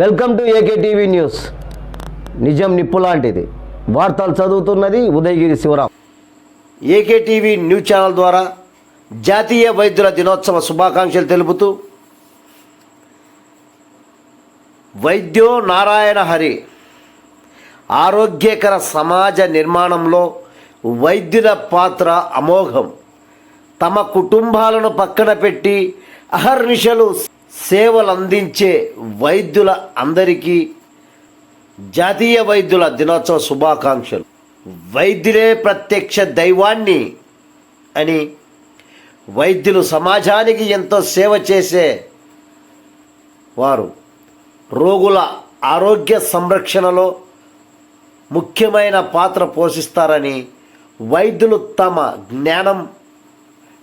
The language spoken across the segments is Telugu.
Welcome to AK TV news. నిజం నిప్పు లాంటిది. వార్తలు చదువుతున్నది Udayagiri Sivaram. AK TV news channel ద్వారా జాతీయ వైద్యుల దినోత్సవ శుభాకాంక్షలు తెలుపుతూ వైద్యో నారాయణ హరి ఆరోగ్యకర సమాజ నిర్మాణంలో వైద్యుల పాత్ర అమోఘం. తమ కుటుంబాలను పక్కన పెట్టి అహర్నిశలు సేవలందించే వైద్యుల అందరికీ జాతీయ వైద్యుల దినోత్సవ శుభాకాంక్షలు. వైద్యులే ప్రత్యక్ష దైవాన్ని అని వైద్యులు సమాజానికి ఎంతో సేవ చేసే వారు. రోగుల ఆరోగ్య సంరక్షణలో ముఖ్యమైన పాత్ర పోషిస్తారని వైద్యులు తమ జ్ఞానం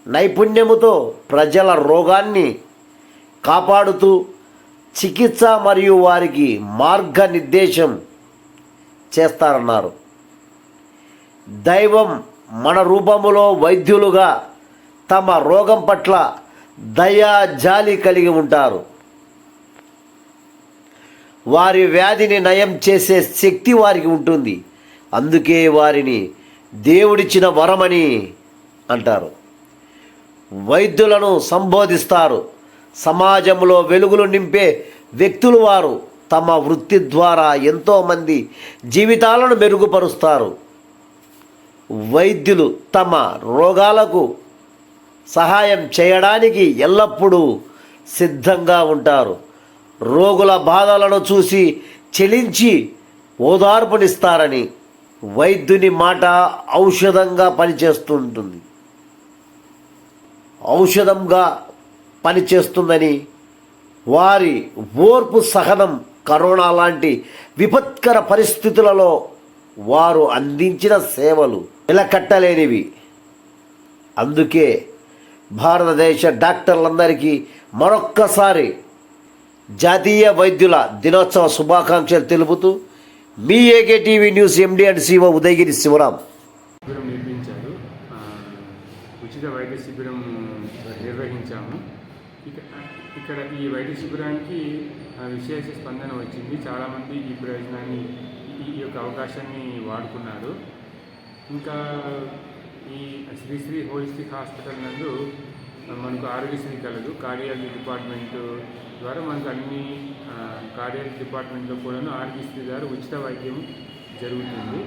నైపుణ్యముతో ప్రజల రోగాన్ని కాపాడుతూ చికిత్స మరియు వారికి మార్గనిర్దేశం చేస్తారన్నారు. దైవం మన రూపములో వైద్యులుగా తమ రోగం పట్ల దయా జాలి కలిగి ఉంటారు. వారి వ్యాధిని నయం చేసే శక్తి వారికి ఉంటుంది. అందుకే వారిని దేవుడిచ్చిన వరమని అంటారు. వైద్యులను సంబోధిస్తారు. సమాజంలో వెలుగులు నింపే వ్యక్తులు వారు తమ వృత్తి ద్వారా ఎంతోమంది జీవితాలను మెరుగుపరుస్తారు. వైద్యులు తమ రోగాలకు సహాయం చేయడానికి ఎల్లప్పుడూ సిద్ధంగా ఉంటారు. రోగుల బాధలను చూసి చెలించి ఓదార్పునిస్తారని వైద్యుని మాట ఔషధంగా పనిచేస్తుంటుంది. ఔషధంగా పనిచేస్తుందని వారి ఓర్పు సహనం కరోనా లాంటి విపత్కర పరిస్థితులలో వారు అందించిన సేవలు నిలకట్టలేనివి. అందుకే భారతదేశ డాక్టర్లందరికీ మరొక్కసారి జాతీయ వైద్యుల దినోత్సవ శుభాకాంక్షలు తెలుపుతూ మీ AK TV news MD and CEO Udayagiri Sivaram. నిర్మించారు. ఉచిత వైద్య శిబిరం నిర్వహించాము. ఇక్కడ ఈ వైద్య శిబిరానికి విశేష స్పందన వచ్చింది. చాలామంది ఈ ప్రయోజనాన్ని ఈ- యొక్క అవకాశాన్ని వాడుకున్నారు. ఇంకా ఈ శ్రీశ్రీ హోలిస్టిక్ హాస్పిటల్ నందు మనకు ఆరోగ్యశ్రీ కలదు. కార్డియాలజీ డిపార్ట్మెంట్ ద్వారా మనకు అన్ని ఆ, కార్డియాలజీ డిపార్ట్మెంట్లో కూడాను ఆరోగ్యశ్రీ ద్వారా ఉచిత వైద్యం జరుగుతుంది.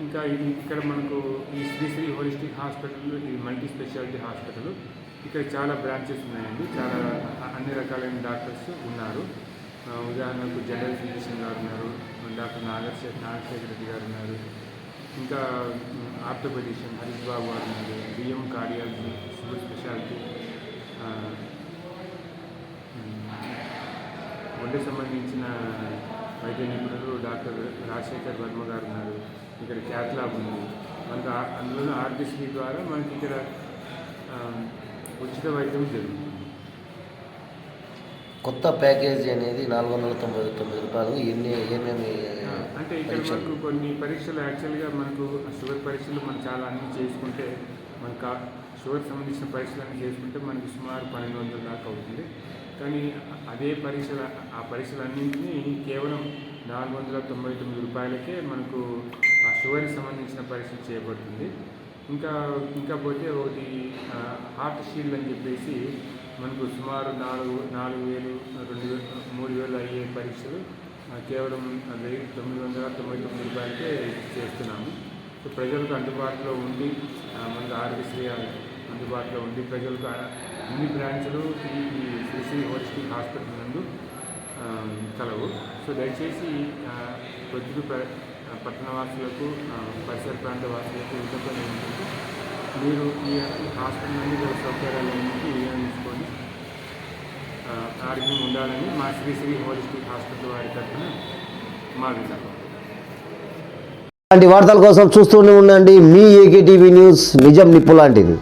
ఇంకా ఇక్కడ మనకు ఈ శ్రీ హాస్పిటల్ ఇది మల్టీ స్పెషాలిటీ హాస్పిటల్. ఇక్కడ చాలా బ్రాంచెస్ ఉన్నాయండి. చాలా అన్ని రకాలైన డాక్టర్స్ ఉన్నారు. ఉదాహరణకు జనరల్ ఫిజిషియన్ గారు ఉన్నారు డాక్టర్ నాగశేఖర్ నాగశేఖర్ రెడ్డి గారు ఉన్నారు. ఇంకా ఆర్థోపెడిషియన్ హరీష్ బాబు గారు ఉన్నారు. BM cardiology super speciality. ఒంటి సంబంధించిన వైద్య నిపుణులు డాక్టర్ రాజశేఖర్ వర్మ గారు ఉన్నారు. ఇక్కడ క్యాత్ ఉంది. మనకు అందులోనూ ఆర్టీసీ ద్వారా మనకి ఇక్కడ ఉచిత వైద్యం జరుగుతుంది కొత్త ప్యాకేజీ అనేది నాలుగు వందల తొంభై తొమ్మిది రూపాయలు ఎన్ని ఏమేమి అంటే ఇక్కడ పరీక్షలు? మనకు కొన్ని పరీక్షలు యాక్చువల్గా మనకు షుగర్ పరీక్షలు మనం చాలా అన్ని చేసుకుంటే మనకు షుగర్ సంబంధించిన పరీక్షలు అన్ని చేసుకుంటే మనకి సుమారు పన్నెండు వందల దాకా అవుతుంది కానీ అదే పరీక్షలు ఆ పరీక్షలన్నింటినీ కేవలం నాలుగు వందల తొంభై తొమ్మిది రూపాయలకే మనకు ఆ షుగర్కి సంబంధించిన పరీక్ష చేయబడుతుంది. ఇంకా ఇంకా పోతే ఒకటి హార్ట్ షీల్డ్ అని చెప్పేసి మనకు సుమారు నాలుగు నాలుగు వేలు రెండు వేలు మూడు వేలు అయ్యే పరీక్షలు కేవలం వెయ్యి తొమ్మిది వందల తొంభై తొమ్మిది రూపాయలకే చేస్తున్నాము. సో ప్రజలకు అందుబాటులో ఉండి మనకు ఆరోగ్యశ్రీ అందుబాటులో ఉండి ప్రజలకు అన్ని బ్రాంచ్లు ఈ శ్రీశ్రీ హోలిస్టిక్ హాస్పిటల్ నందు కలవు. సో దయచేసి ఆ, పట్టణవాసులకు పరిసర ప్రాంత వాసులకు విజ్ఞప్తి ఏంటంటే మీరు ఈ హాస్పిటల్ నుండి గల సౌకర్యాలన్నింటినీ వినియోగించుకొని ఆరోగ్యం ఉండాలని మా శ్రీ హోలిస్టిక్ హాస్పిటల్ వారి తరఫున మా విధానం అలాంటి వార్తల కోసం చూస్తూనే ఉండండి. మీ ఏకే టీవీ న్యూస్ నిజం నిప్పు లాంటిది.